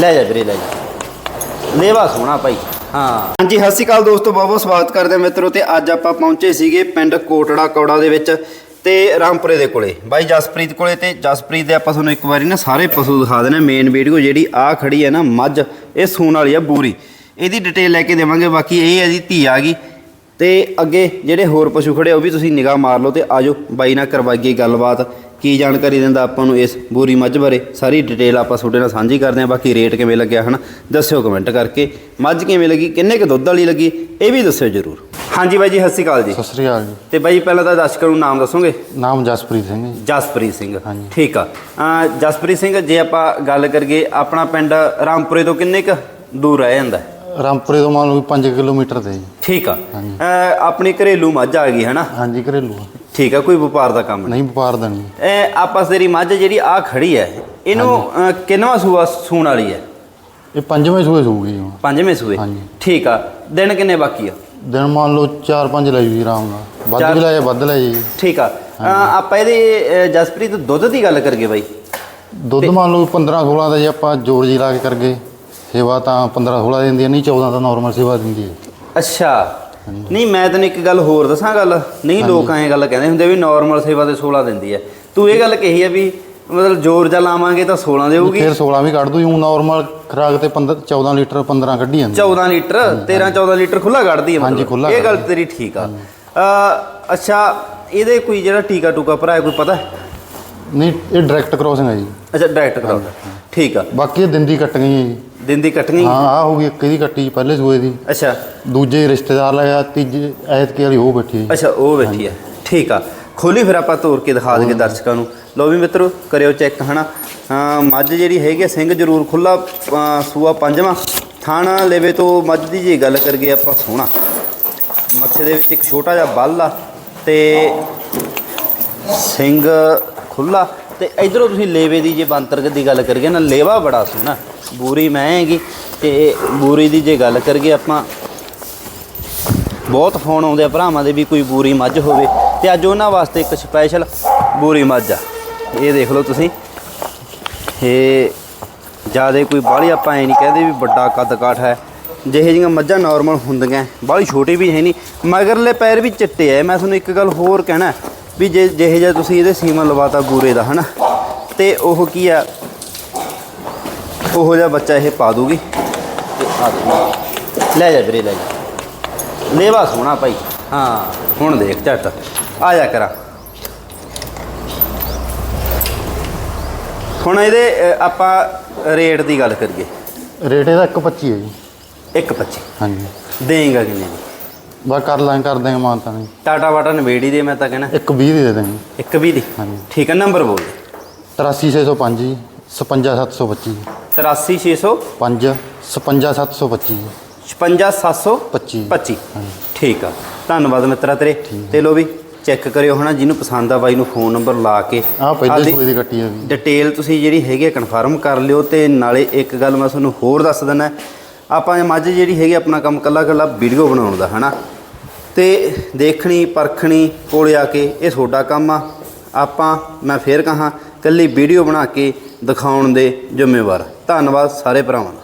ਲੈ ਜਾ ਵੀਰੇ, ਲੈ ਜਾ। ਲੇਵਾ ਸੋਹਣਾ ਭਾਈ। ਹਾਂ। ਹਾਂਜੀ, ਸਤਿ ਸ਼੍ਰੀ ਅਕਾਲ ਦੋਸਤੋ, ਬਹੁਤ ਬਹੁਤ ਸਵਾਗਤ ਕਰਦੇ ਹਾਂ ਮਿੱਤਰੋ ਤੇ ਅੱਜ ਆਪਾਂ ਪਹੁੰਚੇ ਸੀਗੇ ਪਿੰਡ ਕੋਟੜਾ ਕੌੜਾ ਦੇ ਵਿੱਚ ਤੇ ਰਾਮਪੁਰੇ ਦੇ ਕੋਲੇ। ਬਾਈ ਜਸਪ੍ਰੀਤ ਕੋਲੇ ਤੇ ਜਸਪ੍ਰੀਤ ਦੇ ਆਪਾਂ ਤੁਹਾਨੂੰ ਇੱਕ ਵਾਰੀ ਨਾ ਸਾਰੇ ਪਸ਼ੂ ਦਿਖਾ ਦੇਣਾ ਮੇਨ ਵੀਡੀਓ ਜਿਹੜੀ ਆ ਖੜੀ ਹੈ ਨਾ, ਮੱਝ, ਇਹ ਸੂਣ ਵਾਲੀ ਆ ਬੂਰੀ। ਇਹਦੀ ਡਿਟੇਲ ਲੈ ਕੇ ਦੇਵਾਂਗੇ, ਬਾਕੀ ਇਹ ਹੈ ਜੀ ਧੀ ਆ ਗਈ। ਤੇ ਅੱਗੇ ਜਿਹੜੇ ਹੋਰ ਪਸ਼ੂ ਖੜੇ ਉਹ ਵੀ ਤੁਸੀਂ ਨਿਗਾਹ ਮਾਰ ਲਓ ਤੇ ਆਜੋ ਬਾਈ ਨਾਲ ਕਰਵਾਈਏ ਗੱਲਬਾਤ। ਕੀ ਜਾਣਕਾਰੀ ਦਿੰਦਾ ਆਪਾਂ ਨੂੰ ਇਸ ਬੂਰੀ ਮੱਝ ਬਾਰੇ? ਸਾਰੀ ਡਿਟੇਲ ਆਪਾਂ ਤੁਹਾਡੇ ਨਾਲ ਸਾਂਝੀ ਕਰਦੇ ਹਾਂ ਬਾਕੀ ਰੇਟ ਕਿਵੇਂ ਲੱਗਿਆ ਹਨ? ਦੱਸਿਓ ਕਮੈਂਟ ਕਰਕੇ। ਮੱਝ ਕਿਵੇਂ ਲੱਗੀ? ਕਿੰਨੇ ਕੁ ਦੁੱਧ ਵਾਲੀ ਲੱਗੀ? ਇਹ ਵੀ ਦੱਸਿਓ ਜਰੂਰ। ਹਾਂਜੀ ਬਾਈ ਜੀ ਸਤਿ ਸ਼੍ਰੀ ਅਕਾਲ ਜੀ। ਸਤਿ ਸ੍ਰੀ ਅਕਾਲ ਜੀ। ਤੇ ਬਾਈ ਪਹਿਲਾਂ ਤਾਂ ਦਰਸ਼ਕਾਂ ਨੂੰ ਨਾਮ ਦੱਸੋਗੇ? ਨਾਮ ਜਸਪ੍ਰੀਤ ਸਿੰਘ ਜੀ। ਜਸਪ੍ਰੀਤ ਸਿੰਘ। ਹਾਂਜੀ। ਠੀਕ ਆ। ਜਸਪ੍ਰੀਤ ਸਿੰਘ ਜੇ ਆਪਾਂ ਗੱਲ ਕਰੀਏ ਆਪਣਾ ਪਿੰਡ ਰਾਮਪੁਰੇ ਤੋਂ ਕਿੰਨੇ ਕੁ ਦੂਰ ਰਹਿ ਜਾਂਦਾ? ਰਾਮਪੁਰੇ ਤੋਂ ਮੰਨ ਲਓ 5 ਕਿਲੋਮੀਟਰ ਤੇ ਜੀ। ਠੀਕ ਆ। ਆਪਣੀ ਘਰੇਲੂ ਮੱਝ ਆ ਗਈ ਹੈ ਨਾ ਹਾਂਜੀ ਘਰੇਲੂ ਆ। ਠੀਕ ਆ ਕੋਈ ਵਪਾਰ ਦਾ ਕੰਮ ਨਹੀਂ ਵਪਾਰ ਦਾ ਨਹੀਂ। ਇਹ ਆਪਸ ਤੇਰੀ ਮੱਝ ਜਿਹੜੀ ਆ ਖੜੀ ਹੈ ਇਹਨੂੰ ਕਿੰਨਵਾਂ ਸੂਆ ਸੂਣ ਵਾਲੀ ਹੈ ਇਹ ਪੰਜਵੇਂ ਸੂਏ ਸੂਗੀ। ਪੰਜਵੇਂ ਸੂਏ। ਹਾਂਜੀ। ਠੀਕ ਆ ਦਿਨ ਕਿੰਨੇ ਬਾਕੀ ਆ? ਦਿਨ ਮੰਨ ਲਓ 4-5 ਲੈ ਜੀ ਆਰਾਮ ਨਾਲ। ਵੱਧ ਵੀ ਲਾਏ ਵੱਧ ਲੈ ਜੀ। ਠੀਕ ਆ। ਆਪਾਂ ਇਹਦੇ ਜਸਪ੍ਰੀਤ ਦੁੱਧ ਦੀ ਗੱਲ ਕਰਗੇ ਬਾਈ। ਦੁੱਧ ਮੰਨ ਲਓ 15-16 ਦਾ ਜੇ ਆਪਾਂ ਜੋਰ ਜੀ ਲਾ ਕੇ ਕਰਗੇ ਸੇਵਾ ਤਾਂ 15-16 ਦਿੰਦੀ ਨਹੀਂ 14 ਦਾ ਨਾਰਮਲ ਸੇਵਾ ਦਿੰਦੀ ਹੈ ਅੱਛਾ। ਨਹੀਂ ਮੈਂ ਤੈਨੂੰ ਇੱਕ ਗੱਲ ਹੋਰ ਦੱਸਾਂ ਗੱਲ। ਨਹੀਂ ਲੋਕ ਐਂ ਗੱਲ ਕਹਿੰਦੇ ਹੁੰਦੇ ਵੀ ਨਾਰਮਲ ਸੇਵਾ ਤੇ 16 ਦਿੰਦੀ ਹੈ ਤੂੰ ਇਹ ਗੱਲ ਕਹੀ ਹੈ ਵੀ ਮਤਲਬ ਜ਼ੋਰ ਜਾ ਲਾਵਾਂਗੇ ਤਾਂ 16 ਦੇਊਗੀ। ਫਿਰ 16 ਵੀ ਕੱਢ ਦੂ ਜੀ ਨਾਰਮਲ ਖਰਾਕ ਤੇ 15 14 ਲੀਟਰ 15 ਕੱਢੀ ਜਾਂਦੀ 14 ਲੀਟਰ 13 14 ਲੀਟਰ ਖੁੱਲਾ ਕੱਢਦੀ ਹਾਂਜੀ, ਮਤਲਬ। ਇਹ ਗੱਲ। ਤੇਰੀ ਠੀਕ ਆ। ਅ ਅੱਛਾ ਇਹਦੇ ਕੋਈ ਜਿਹੜਾ ਟੀਕਾ ਟੂਕਾ ਭਰਾਇਆ ਕੋਈ ਪਤਾ? ਨਹੀਂ ਇਹ ਡਾਇਰੈਕਟ ਕ੍ਰੋਸਿੰਗ ਹੈ ਜੀ। ਅੱਛਾ ਡਾਇਰੈਕਟ ਕਰਾਉਂਦਾ ਠੀਕ ਆ। ਬਾਕੀ ਇਹ ਦਿੰਦੀ ਕੱਟ ਗਈ ਹੈ ਜੀ। ਦਿਨ ਦੀ ਕੱਟਣੀ? ਹਾਂ ਆ ਹੋ ਗਈ ਇੱਕ ਇਹਦੀ ਕੱਟੀ ਪਹਿਲੇ ਸੂਏ ਦੀ। ਅੱਛਾ। ਦੂਜੇ ਰਿਸ਼ਤੇਦਾਰ ਲਿਆ ਤੀਜੇ ਐਤਕੀ ਵਾਲੀ ਉਹ ਬੈਠੀ ਹੈ ਅੱਛਾ ਉਹ ਬੈਠੀ ਹੈ। ਠੀਕ ਆ। ਖੋਲੀ ਫਿਰ ਆਪਾਂ ਤੋੜ ਕੇ ਦਿਖਾ ਦਈਏ ਦਰਸ਼ਕਾਂ ਨੂੰ। ਲਓ ਵੀ ਮਿੱਤਰੋ ਕਰਿਓ ਚੈੱਕ ਹਨਾ? ਮੱਝ ਜਿਹੜੀ ਹੈਗੀ ਸਿੰਘ ਜ਼ਰੂਰ ਖੁੱਲਾ ਸੂਆ ਪੰਜਵਾਂ। ਥਾਣਾ ਲੈਵੇ ਤੋਂ ਮੱਝ ਦੀ ਜੇ ਗੱਲ ਕਰਗੇ ਆਪਾਂ ਸੋਹਣਾ। ਮੱਥੇ ਦੇ ਵਿੱਚ ਇੱਕ ਛੋਟਾ ਜਿਹਾ ਬੱਲ ਆ ਤੇ ਸਿੰਘ ਖੁੱਲਾ ਤੇ ਇਧਰੋਂ ਤੁਸੀਂ ਲੇਵੇ ਦੀ ਜੇ ਬੰਤਰਕ ਦੀ ਗੱਲ ਕਰੀਏ ਨਾ ਲੇਵਾ ਬੜਾ ਸੋਹਣਾ। ਬੂਰੀ ਮੈਂ ਹੈਗੀ ਤੇ ਬੂਰੀ ਦੀ ਜੇ ਗੱਲ ਕਰੀਏ ਆਪਾਂ, ਬਹੁਤ ਫੋਨ ਆਉਂਦੇ ਆ ਭਰਾਵਾਂ ਦੇ ਵੀ ਕੋਈ ਬੂਰੀ ਮੱਝ ਹੋਵੇ ਤੇ ਅੱਜ ਉਹਨਾਂ ਵਾਸਤੇ ਇੱਕ ਸਪੈਸ਼ਲ ਬੂਰੀ ਮੱਝ ਆ। ਇਹ ਦੇਖ ਲਓ ਤੁਸੀਂ। ਇਹ ਜ਼ਿਆਦਾ ਕੋਈ ਬਾਹਲੀ ਆਪਾਂ ਐ ਨਹੀਂ ਕਹਿੰਦੇ ਵੀ ਵੱਡਾ ਕੱਦ ਕਾਠ ਹੈ। ਜਿਹੇ ਜਿਹੀਆਂ ਮੱਝਾਂ ਨਾਰਮਲ ਹੁੰਦੀਆਂ, ਬਾਹਲੀ ਛੋਟੀ ਵੀ ਹੈ ਨਹੀਂ। ਮਗਰਲੇ ਪੈਰ ਵੀ ਚਿੱਟੇ ਐ ਮੈਂ ਤੁਹਾਨੂੰ ਇੱਕ ਗੱਲ ਹੋਰ ਕਹਿਣਾ ਵੀ ਜੇ ਜਿਹੇ ਜਿਹਾ ਤੁਸੀਂ ਇਹਦੇ ਸੀਮਨ ਲਵਾਤਾ ਬੂਰੇ ਦਾ, ਹਨਾ? ਤੇ ਉਹ ਕੀ ਆ ਉਹੋ ਜਿਹਾ ਬੱਚਾ ਇਹ ਪਾ ਦੂਗੀ। ਤੇ ਆ ਦੂਗੀ ਲੈ ਜਾ ਵੀਰੇ ਲੈ ਜਾ। ਲੇਵਾ ਸੋਹਣਾ ਭਾਈ। ਹਾਂ ਹੁਣ ਦੇਖ ਝੱਟ। ਆ ਜਾ ਕਰਾਂ। ਹੁਣ ਇਹਦੇ ਆਪਾਂ ਰੇਟ ਦੀ ਗੱਲ ਕਰੀਏ। ਰੇਟ ਇਹਦਾ 1.25 ਹੈ ਜੀ। 1.25 ਹਾਂਜੀ। ਦੇਂਗਾ ਕਿੰਨੇ ਦੀ? ਬਸ ਕਰ ਲਾਂ ਕਰ ਦੇਂਗੇ ਮਾਨਤਾ ਨਹੀਂ। ਟਾਟਾ ਵਾਟਾ ਨਵੇੜੀ ਦੇ ਮੈਂ ਤਾਂ ਕਹਿਣਾ। 1.20 ਦੀ ਦੇ ਦੇਂਗੇ। 120 ਦੀ? ਹਾਂਜੀ। ਠੀਕ ਹੈ ਨੰਬਰ ਬੋਲ 83605 ਜੀ 57725 83600 5 57725 56725 25 25 ਠੀਕ ਆ। ਧੰਨਵਾਦ ਮਿੱਤਰਾ ਤੇਰੇ। ਤੇ ਲੋ ਵੀ ਚੈੱਕ ਕਰਿਓ ਹਨਾ ਜਿਹਨੂੰ ਪਸੰਦ ਆ ਬਾਈ ਨੂੰ ਫੋਨ ਨੰਬਰ ਲਾ ਕੇ। ਆ ਪਹਿਲੇ ਸੂਏ ਦੀ ਕੱਟੀ ਹੈ ਵੀ। ਡਿਟੇਲ ਤੁਸੀਂ ਜਿਹੜੀ ਹੈਗੀ ਕਨਫਰਮ ਕਰ ਲਿਓ ਤੇ ਨਾਲੇ ਇੱਕ ਗੱਲ ਮੈਂ ਤੁਹਾਨੂੰ ਹੋਰ ਦੱਸ ਦਿੰਦਾ। ਆਪਾਂ ਇਹ ਮੱਝ ਜਿਹੜੀ ਹੈਗੀ ਆਪਣਾ ਕੰਮ ਕੱਲਾ ਕੱਲਾ ਵੀਡੀਓ ਬਣਾਉਣ ਦਾ ਹਨਾ। ਤੇ ਦੇਖਣੀ ਪਰਖਣੀ ਕੋਲੇ ਆ ਕੇ ਇਹ ਤੁਹਾਡਾ ਕੰਮ ਆ। ਆਪਾਂ ਮੈਂ ਫੇਰ ਕਹਾਂ ਕੱਲੀ ਵੀਡੀਓ ਬਣਾ ਕੇ ਦਿਖਾਉਣ ਦੇ ਜ਼ਿੰਮੇਵਾਰ। ਧੰਨਵਾਦ ਸਾਰੇ ਭਰਾਵਾਂ ਦਾ।